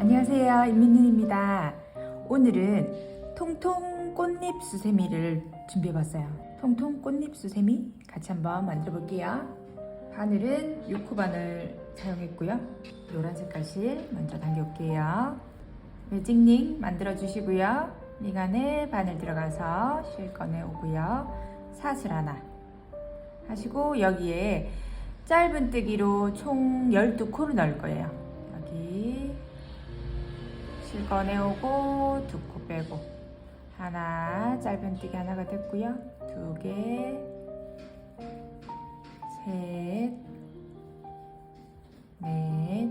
안녕하세요. 임민윤입니다. 오늘은 통통 꽃잎 수세미를 준비해 봤어요. 통통 꽃잎 수세미 같이 한번 만들어 볼게요. 바늘은 6호 바늘 사용했고요. 노란색 가시 먼저 당겨올게요. 매직링 만들어 주시고요. 미간에 바늘 들어가서 실 꺼내 오고요. 사슬 하나 하시고 여기에 짧은 뜨기로 총 12코를 넣을 거예요. 여기 실 꺼내오고 두 코 빼고 하나 짧은 뜨기 하나가 됐고요. 두 개, 셋, 넷,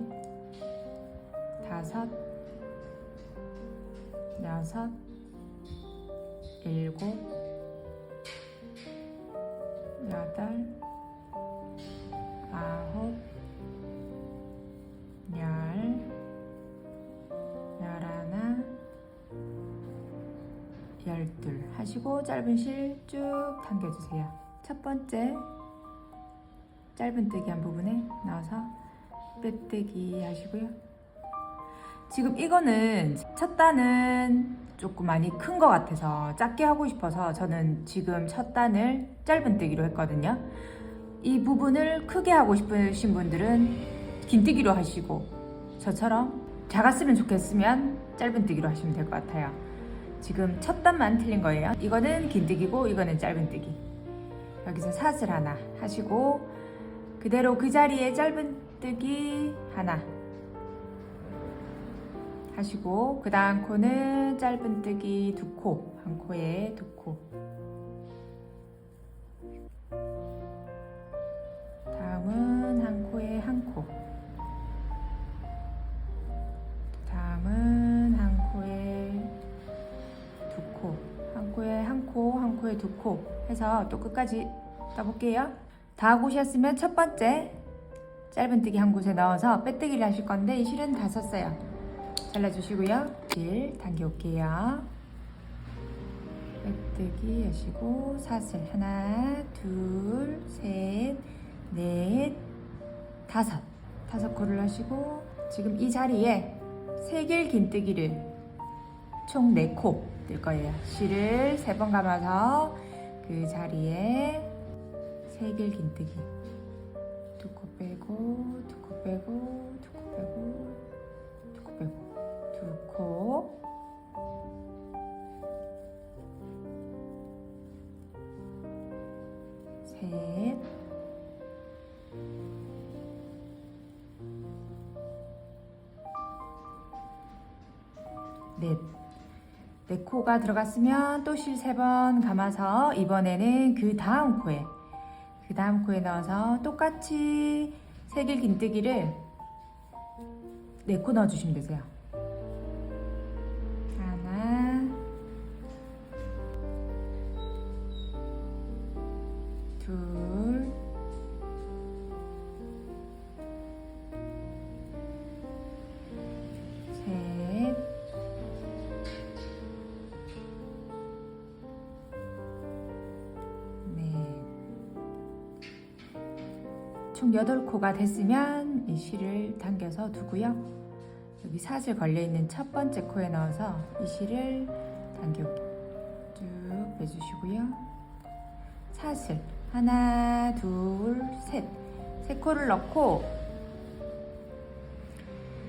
다섯, 여섯, 일곱, 여덟, 하시고 짧은 실 쭉 당겨주세요. 첫 번째 짧은 뜨기 한 부분에 넣어서 빼뜨기 하시고요. 지금 이거는 첫 단은 조금 많이 큰 것 같아서 작게 하고 싶어서 저는 지금 첫 단을 짧은 뜨기로 했거든요. 이 부분을 크게 하고 싶으신 분들은 긴 뜨기로 하시고 저처럼 작았으면 좋겠으면 짧은 뜨기로 하시면 될 것 같아요. 지금 첫 단만 틀린 거예요. 이거는 긴 뜨기고 이거는 짧은 뜨기. 여기서 사슬 하나 하시고 그대로 그 자리에 짧은 뜨기 하나 하시고 그 다음 코는 짧은 뜨기 두 코, 한 코에 두 코. 다음은 한 코에 한 코. 두코 해서 또 끝까지 떠볼게요. 다 하고셨으면 첫 번째 짧은뜨기 한 곳에 넣어서 빼뜨기를 하실 건데 이 실은 다 썼어요. 잘라주시고요. 실 당겨올게요. 빼뜨기 하시고 사슬 하나, 둘, 셋, 넷, 다섯 다섯 코를 하시고 지금 이 자리에 세길 긴뜨기를 총네코 뜰 거예요. 실을 세 번 감아서 그 자리에 세길 긴뜨기 두 코 빼고 두 코 빼고 코가 들어갔으면 또 실 세 번 감아서 이번에는 그 다음 코에 그 다음 코에 넣어서 똑같이 세길 긴뜨기를 네코 넣어주시면 되세요. 총 8코가 됐으면 이 실을 당겨서 두고요. 여기 사슬 걸려있는 첫 번째 코에 넣어서 이 실을 당겨 쭉 빼주시고요. 사슬 하나, 둘, 셋. 세 코를 넣고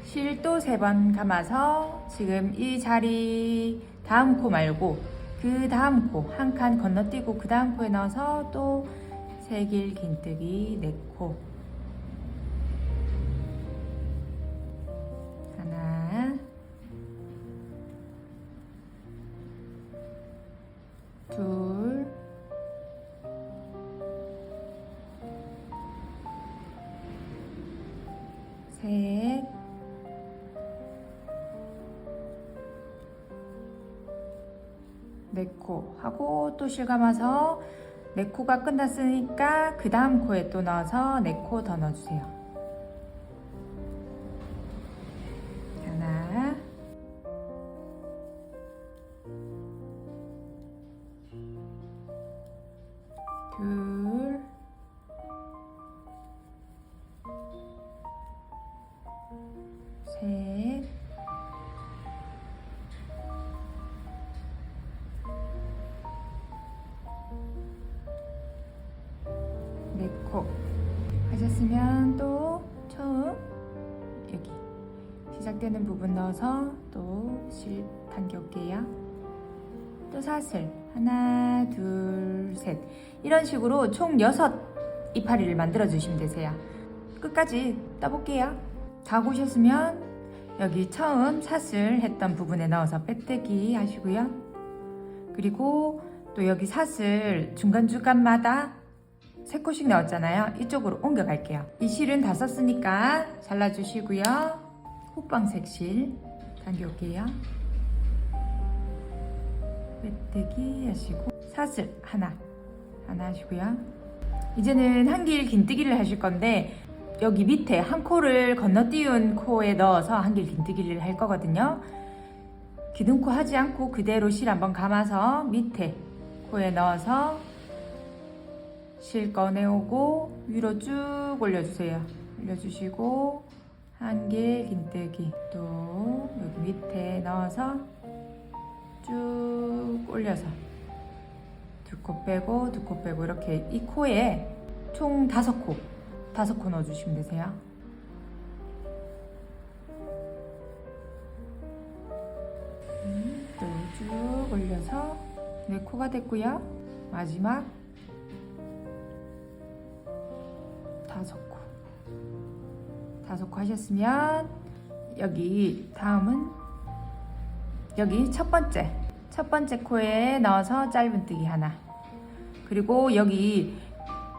실 또 세 번 감아서 지금 이 자리 다음 코 말고 그 다음 코 한 칸 건너뛰고 그 다음 코에 넣어서 또 세길 긴뜨기 네 코. 하나. 둘. 셋, 네 코. 하고 또 실감아서 네 코가 끝났으니까 그 다음 코에 또 넣어서 네 코 더 넣어주세요. 있으면 또 처음 여기 시작되는 부분 넣어서 또 실 당겨올게요. 또 사슬 하나 둘 셋 이런 식으로 총 여섯 이파리를 만들어 주시면 되세요. 끝까지 떠볼게요. 다 보셨으면 여기 처음 사슬 했던 부분에 넣어서 빼뜨기 하시고요. 그리고 또 여기 사슬 중간중간마다 세 코씩 넣었잖아요. 이쪽으로 옮겨갈게요. 이 실은 다 썼으니까 잘라주시고요. 호빵색 실 당겨올게요. 빼떼기 하시고 사슬 하나 하나 하시고요. 이제는 한길 긴뜨기를 하실 건데 여기 밑에 한 코를 건너띄운 코에 넣어서 한길 긴뜨기를 할 거거든요. 기둥코 하지 않고 그대로 실 한번 감아서 밑에 코에 넣어서 실 꺼내오고 위로 쭉 올려주세요. 올려주시고 한길 긴뜨기 또 여기 밑에 넣어서 쭉 올려서 두 코 빼고 두 코 빼고 이렇게 이 코에 총 다섯 코 다섯 코 넣어주시면 되세요. 또 쭉 올려서 네 코가 됐고요. 마지막 다섯 코 다섯 코 하셨으면 여기 다음은 여기 첫 번째 첫 번째 코에 넣어서 짧은뜨기 하나. 그리고 여기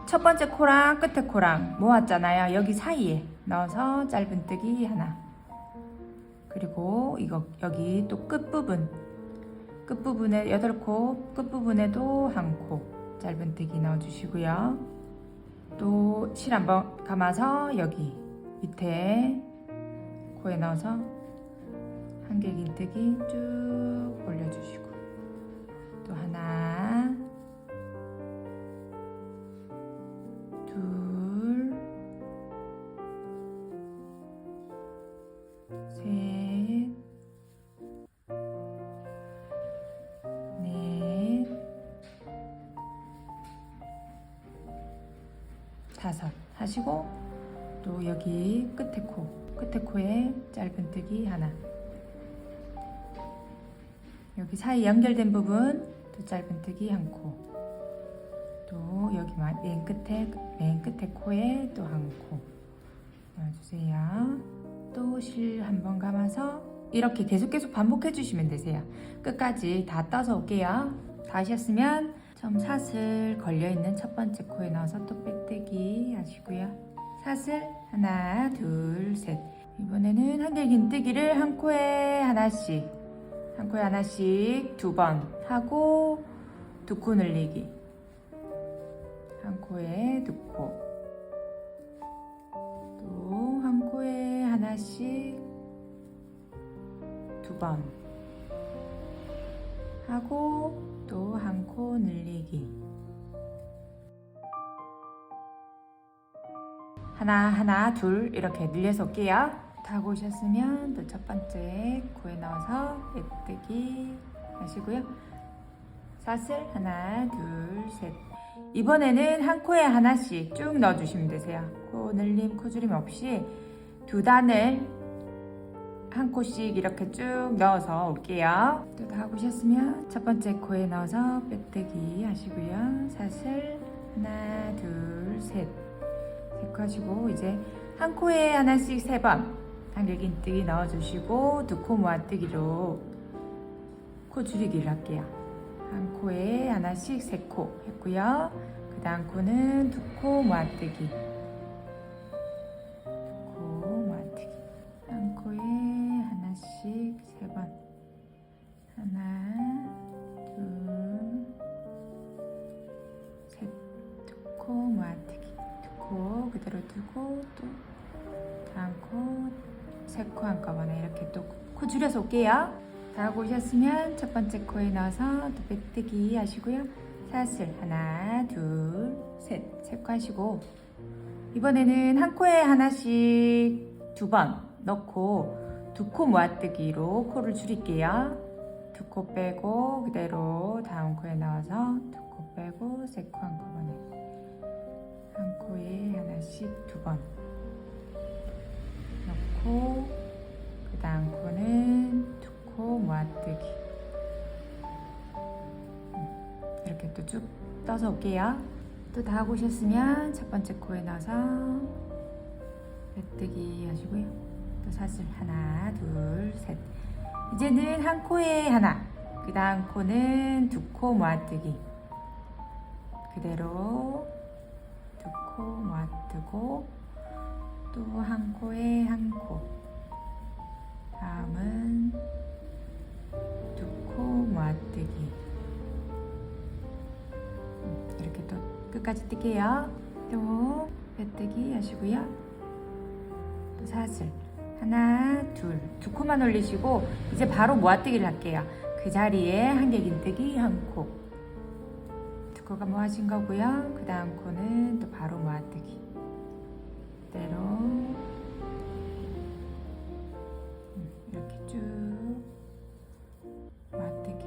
첫 번째 코랑 끝에 코랑 모았잖아요. 여기 사이에 넣어서 짧은뜨기 하나. 그리고 이거 여기 또 끝부분. 끝부분에 여덟 코 끝부분에도 한 코. 짧은뜨기 넣어주시고요 또 실 한번 감아서 여기 밑에 코에 넣어서 한길 긴뜨기 쭉 올려주시고 또 하나 다섯 하시고 또 여기 끝에 코, 끝에 코에 짧은뜨기 하나. 여기 사이 연결된 부분 또 짧은뜨기 한 코. 또 여기 마- 맨 끝에 맨 끝에 코에 또 한 코. 넣어주세요. 또 실 한번 감아서 이렇게 계속 계속 반복해 주시면 되세요. 끝까지 다 떠서 올게요. 다 하셨으면 처음 사슬 걸려 있는 첫 번째 코에 넣어서 또 빼떼기 하시고요. 사슬 하나, 둘, 셋. 이번에는 한길 긴뜨기를 한 코에 하나씩, 한 코에 하나씩 두 번 하고 두 코 늘리기. 한 코에 두 코. 또 한 코에 하나씩 두 번 하고 또 한 코 늘리기. 하나 하나 둘 이렇게 늘려서 올게요. 다 하고 오셨으면 또 첫 번째 코에 넣어서 빼뜨기 하시고요. 사슬 하나 둘 셋. 이번에는 한 코에 하나씩 쭉 넣어주시면 되세요. 코 늘림, 코 줄임 없이 두 단을 한 코씩 이렇게 쭉 넣어서 올게요. 또 다 하고셨으면 첫 번째 코에 넣어서 빼뜨기 하시고요. 사슬 하나, 둘, 셋. 셋 하시고 이제 한 코에 하나씩 세 번 당길긴뜨기 넣어주시고 두 코 모아뜨기로 코 줄이기를 할게요. 한 코에 하나씩 세 코 했고요. 그 다음 코는 두 코 모아뜨기. 코 그대로 두고 또 다음 코, 세 코 한꺼번에 이렇게 또 코 줄여서 올게요. 다 하고 오셨으면 첫 번째 코에 넣어서 또 빼뜨기 하시고요. 사슬 하나, 둘, 셋, 세 코 하시고 이번에는 한 코에 하나씩 두 번 넣고 두 코 모아뜨기로 코를 줄일게요. 두 코 빼고 그대로 다음 코에 넣어서 두 코 빼고 세 코 한꺼번에 한 코에 하나씩 두 번 넣고 그 다음 코는 두 코 모아뜨기. 음, 이렇게 또 쭉 떠서 올게요. 또 다 하고 오셨으면 첫 번째 코에 넣어서 메뜨기 하시고요. 또 사슬 하나 둘 셋. 이제는 한 코에 하나 그 다음 코는 두 코 모아뜨기. 그대로 두 코 모아뜨고 또 한 코에 한 코. 다음은 두 코. 음, 이렇게 또 끝까지 뜰게요. 또 빼뜨기 하시고요. 또 사슬. 하나, 둘. 두 코만 올리시고 이제 바로 모아뜨기를 할게요. 그 자리에 한길긴뜨기 한 코. 두 코가 모아진 거고요. 그 다음 코는 또 바로 모아뜨기. 그대로 음, 이렇게 쭉 맞대기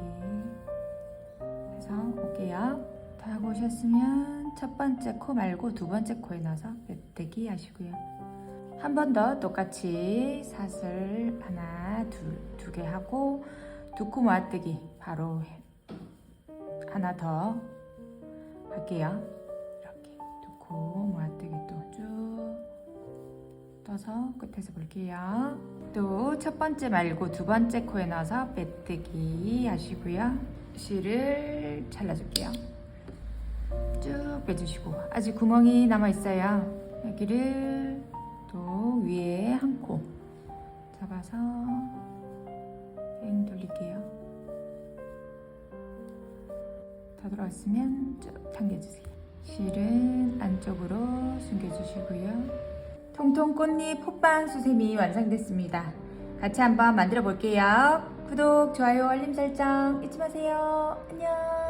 해서 올게요. 다 하고 오셨으면 첫 번째 코 말고 두 번째 코에 넣어서 빼뜨기 하시고요. 한 번 더 똑같이 사슬 하나 둘 두 개 하고 두 코 모아뜨기 바로 해- 하나 더 할게요. 이렇게 두코 모아뜨기 또 쭉 떠서 끝에서 볼게요. 또 첫 번째 말고 두 번째 코에 넣어서 빼뜨기 하시고요. 실을 잘라줄게요. 쭉 빼주시고 아직 구멍이 남아 있어요. 여기를 또 위에 한 코 잡아서 뺑 돌릴게요. 더 들어왔으면 쭉 당겨주세요. 실은 안쪽으로 숨겨주시고요. 통통 꽃잎 호빵 수세미 완성됐습니다. 같이 한번 만들어 볼게요. 구독, 좋아요, 알림 설정 잊지 마세요. 안녕.